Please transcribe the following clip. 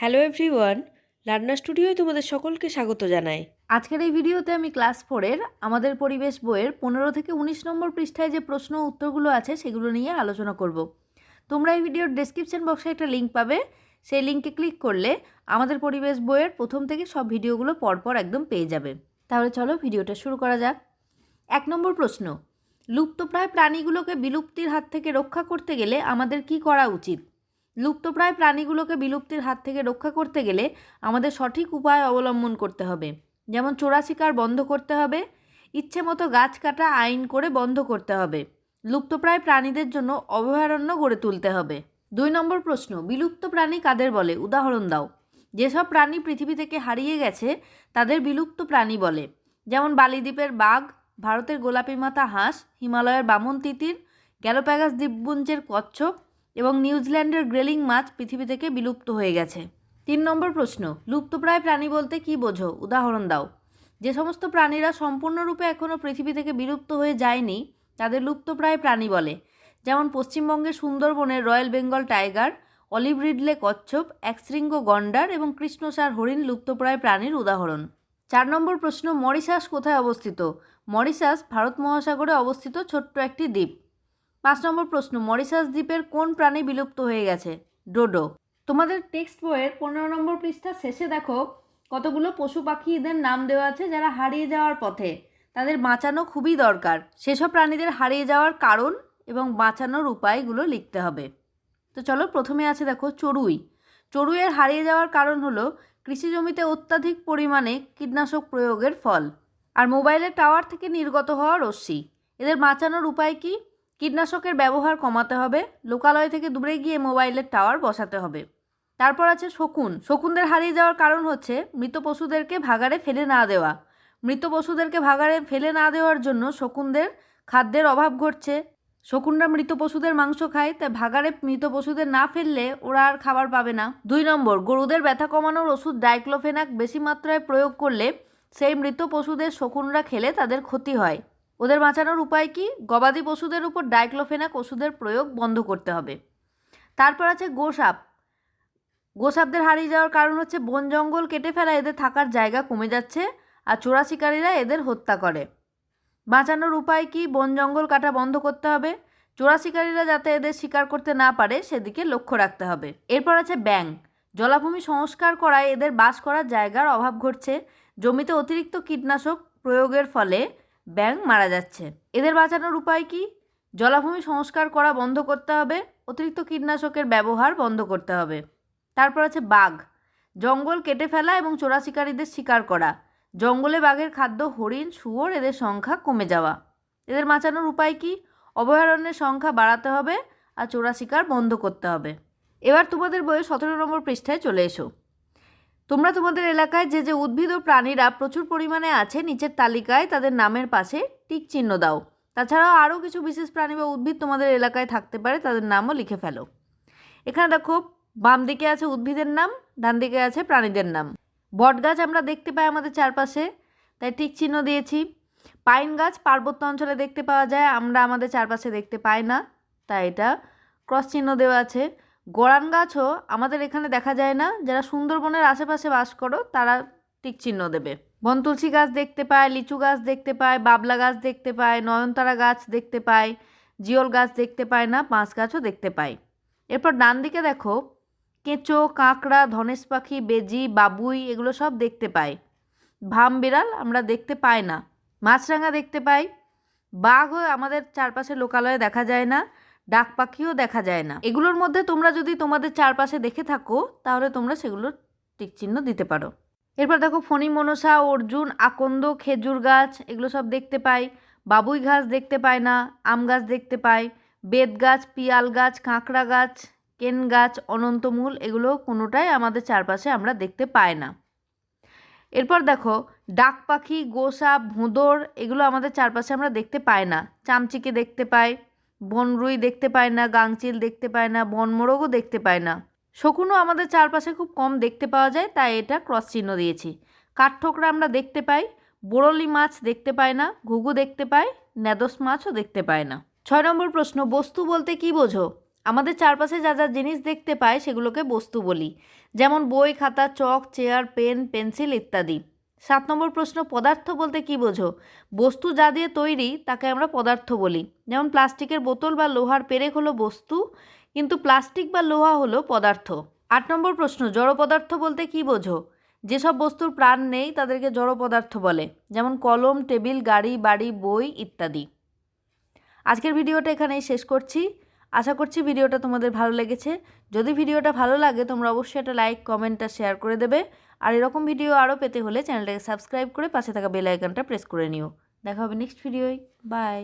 Hello everyone রান্না স্টুডিওয় তোমাদের সকলকে স্বাগত জানাই। আজকের এই ভিডিওতে আমি ক্লাস ফোরের আমাদের পরিবেশ বইয়ের পনেরো থেকে উনিশ নম্বর পৃষ্ঠায় যে প্রশ্ন উত্তরগুলো আছে সেগুলো নিয়ে আলোচনা করব। তোমরা এই ভিডিওর ডেসক্রিপশন বক্সে একটা লিঙ্ক পাবে। সেই লিঙ্কে ক্লিক করলে আমাদের পরিবেশ বইয়ের প্রথম থেকে সব ভিডিওগুলো পরপর একদম পেয়ে যাবে। তাহলে চলো ভিডিওটা শুরু করা যাক। এক নম্বর প্রশ্ন, লুপ্তপ্রায় প্রাণীগুলোকে বিলুপ্তির হাত থেকে রক্ষা করতে গেলে আমাদের কি করা উচিত? লুপ্তপ্রায় প্রাণীগুলোকে বিলুপ্তির হাত থেকে রক্ষা করতে গেলে আমাদের সঠিক উপায় অবলম্বন করতে হবে। যেমন চোরা শিকার বন্ধ করতে হবে, ইচ্ছে মতো গাছ কাটা আইন করে বন্ধ করতে হবে। লুপ্তপ্রায় প্রাণীদের জন্য অভয়ারণ্য গড়ে তুলতে হবে। দুই নম্বর প্রশ্ন, বিলুপ্ত প্রাণী কাদের বলে? উদাহরণ দাও। যেসব প্রাণী পৃথিবী থেকে হারিয়ে গেছে, তাদের বিলুপ্ত প্রাণী বলে। যেমন বালিদ্বীপের বাঘ, ভারতের গোলাপি মাথা হাঁস, হিমালয়ের বামন তিতির, গ্যালোপ্যাগাস দ্বীপপুঞ্জের কচ্ছপ এবং নিউজিল্যান্ডের গ্রেলিং মাছ পৃথিবী থেকে বিলুপ্ত হয়ে গেছে। তিন নম্বর প্রশ্ন, লুপ্তপ্রায় প্রাণী বলতে কি বোঝো? উদাহরণ দাও। যে সমস্ত প্রাণীরা সম্পূর্ণরূপে এখনও পৃথিবী থেকে বিলুপ্ত হয়ে যায়নি, তাদের লুপ্তপ্রায় প্রাণী বলে। যেমন পশ্চিমবঙ্গের সুন্দরবনের royal Bengal tiger, olive ridley কচ্ছপ, একশৃঙ্গ গন্ডার এবং কৃষ্ণসার হরিণ লুপ্তপ্রায় প্রাণীর উদাহরণ। চার নম্বর প্রশ্ন, মরিশাস কোথায় অবস্থিত? মরিশাস ভারত মহাসাগরে অবস্থিত ছোট্ট একটি দ্বীপ। পাঁচ নম্বর প্রশ্ন, মরিশাস দ্বীপের কোন প্রাণী বিলুপ্ত হয়ে গেছে? ডোডো। তোমাদের টেক্সট বইয়ের পনেরো নম্বর পৃষ্ঠা শেষে দেখো, কতগুলো পশু পাখিদের নাম দেওয়া আছে যারা হারিয়ে যাওয়ার পথে। তাদের বাঁচানো খুবই দরকার। সেসব প্রাণীদের হারিয়ে যাওয়ার কারণ এবং বাঁচানোর উপায়গুলো লিখতে হবে। তো চলো, প্রথমে আছে দেখো, চড়ুই। চড়ুইয়ের হারিয়ে যাওয়ার কারণ হলো, কৃষি জমিতে অত্যাধিক পরিমাণে কীটনাশক প্রয়োগের ফল। আর মোবাইলের টাওয়ার থেকে নির্গত হওয়া রশ্মি। এদের বাঁচানোর উপায় কি? কীটনাশকের ব্যবহার কমাতে হবে, লোকালয় থেকে দূরে গিয়ে মোবাইলের টাওয়ার বসাতে হবে। তারপর আছে শকুন। শকুনদের হারিয়ে যাওয়ার কারণ হচ্ছে মৃত পশুদেরকে ভাগাড়ে ফেলে না দেওয়া। মৃত পশুদেরকে ভাগাড়ে ফেলে না দেওয়ার জন্য শকুনদের খাদ্যের অভাব ঘটছে। শকুনরা মৃত পশুদের মাংস খায়, তাই ভাগাড়ে মৃত পশুদের না ফেললে ওরা আর খাবার পাবে না। দুই নম্বর, গরুদের ব্যথা কমানোর ওষুধ ডাইক্লোফেনাক বেশি মাত্রায় প্রয়োগ করলে সেই মৃত পশুদের শকুনরা খেলে তাদের ক্ষতি হয়। ওদের বাঁচানোর উপায় কি? গবাদি পশুদের উপর ডাইক্লোফেনাক ওষুধের প্রয়োগ বন্ধ করতে হবে। তারপর আছে গোসাপ। গোসাপদের হারিয়ে যাওয়ার কারণ হচ্ছে বন জঙ্গল কেটে ফেলা এদের থাকার জায়গা কমে যাচ্ছে আর চোরা শিকারীরা এদের হত্যা করে। বাঁচানোর উপায় কি? বন জঙ্গল কাটা বন্ধ করতে হবে। চোরা শিকারীরা যাতে এদের শিকার করতে না পারে সেদিকে লক্ষ্য রাখতে হবে। এরপর আছে ব্যাং জলাভূমি সংস্কার করায় এদের বাস করার জায়গার অভাব ঘটছে। জমিতে অতিরিক্ত কীটনাশক প্রয়োগের ফলে ব্যাং মারা যাচ্ছে। এদের বাঁচানোর উপায় কি? জলাভূমি সংস্কার করা বন্ধ করতে হবে, অতিরিক্ত কীটনাশকের ব্যবহার বন্ধ করতে হবে। তারপর আছে বাঘ। জঙ্গল কেটে ফেলা এবং চোরা শিকারীদের শিকার করা। জঙ্গলে বাঘের খাদ্য, হরিণ, শুয়োর, এদের সংখ্যা কমে যাওয়া। এদের বাঁচানোর উপায় কি? অভয়ারণ্যের সংখ্যা বাড়াতে হবে আর চোরা শিকার বন্ধ করতে হবে। এবার তোমাদের বইয়ে সতেরো নম্বর পৃষ্ঠায় চলে এসো। তোমরা তোমাদের এলাকায় যে যে উদ্ভিদ ও প্রাণীরা প্রচুর পরিমাণে আছে, নিচের তালিকায় তাদের নামের পাশে টিক চিহ্ন দাও। তাছাড়াও আরও কিছু বিশেষ প্রাণী বা উদ্ভিদ তোমাদের এলাকায় থাকতে পারে, তাদের নামও লিখে ফেলো। এখানে দেখো, বাম দিকে আছে উদ্ভিদের নাম, ডান দিকে আছে প্রাণীদের নাম। বট গাছ আমরা দেখতে পাই আমাদের চারপাশে, তাই টিক চিহ্ন দিয়েছি। পাইন গাছ পার্বত্য অঞ্চলে দেখতে পাওয়া যায়, আমরা আমাদের চারপাশে দেখতে পাই না, তাই এটা ক্রস চিহ্ন দেওয়া আছে। গড়ান গাছও আমাদের এখানে দেখা যায় না। যারা সুন্দরবনের আশেপাশে বাস করো, তারা টিক চিহ্ন দেবে। বনতুলসী গাছ দেখতে পায়, লিচু গাছ দেখতে পায়, বাবলা গাছ দেখতে পায়, নয়নতারা গাছ দেখতে পায়, জিওল গাছ দেখতে পায় না পাঁচ গাছও দেখতে পায়। এরপর ডান দিকে দেখো, কেঁচো, কাঁকড়া, ধনেশ পাখি, বেজি, বাবুই এগুলো সব দেখতে পাই ভাম বিড়াল আমরা দেখতে পাই না। মাছরাঙা দেখতে পাই। বাঘও আমাদের চারপাশে লোকালয়ে দেখা যায় না। ডাক পাখিও দেখা যায় না। এগুলোর মধ্যে তোমরা যদি তোমাদের চারপাশে দেখে থাকো, তাহলে তোমরা সেগুলোর টিকচিহ্ন দিতে পারো। এরপর দেখো, ফণি, মনসা, অর্জুন, আকন্দ, খেজুর গাছ, এগুলো সব দেখতে পাই। বাবুই গাছ দেখতে পায় না, আম গাছ দেখতে পাই। বেত গাছ, পিয়াল গাছ, কাঁকড়া গাছ, কেন গাছ, অনন্তমূল, এগুলো কোনোটাই আমাদের চারপাশে আমরা দেখতে পাই না। এরপর দেখো, ডাক পাখি, গোসাপ, ভোঁদর, এগুলো আমাদের চারপাশে আমরা দেখতে পাই না। চামচিকে দেখতে পাই। বনরুই দেখতে পায় না, গাংচিল দেখতে পায় না, বনমোরগও দেখতে পায় না। শকুনও আমাদের চারপাশে খুব কম দেখতে পাওয়া যায়, তাই এটা ক্রস চিহ্ন দিয়েছি। কাঠঠোকরা আমরা দেখতে পাই, বোরলি মাছ দেখতে পাই না, ঘুঘু দেখতে পাই নেদস মাছও দেখতে পায় না। ছয় নম্বর প্রশ্ন, বস্তু বলতে কি বোঝো? আমাদের চারপাশে যা যা জিনিস দেখতে পাই, সেগুলোকে বস্তু বলি। যেমন বই, খাতা, চক, চেয়ার, পেন, পেন্সিল ইত্যাদি। সাত নম্বর প্রশ্ন, পদার্থ বলতে কি বোঝো? বস্তু যা দিয়ে তৈরি, তাকে আমরা পদার্থ বলি। যেমন প্লাস্টিকের বোতল বা লোহার পেরেক হলো বস্তু, কিন্তু প্লাস্টিক বা লোহা হলো পদার্থ। আট নম্বর প্রশ্ন, জড় পদার্থ বলতে কি বোঝো? যেসব বস্তুর প্রাণ নেই, তাদেরকে জড় পদার্থ বলে, যেমন কলম, টেবিল, গাড়ি, বাড়ি, বই ইত্যাদি। আজকের ভিডিওটা এখানেই শেষ করছি। আশা করছি ভিডিওটা তোমাদের ভালো লেগেছে। যদি ভিডিওটা ভালো লাগে, তোমরা অবশ্যই একটা লাইক কমেন্ট আর শেয়ার করে দেবে। আর এরকম ভিডিও আরও পেতে হলে চ্যানেলটাকে সাবস্ক্রাইব করে পাশে থাকা বেল আইকনটা প্রেস করে নিও। দেখা হবে নেক্সট ভিডিওয় বাই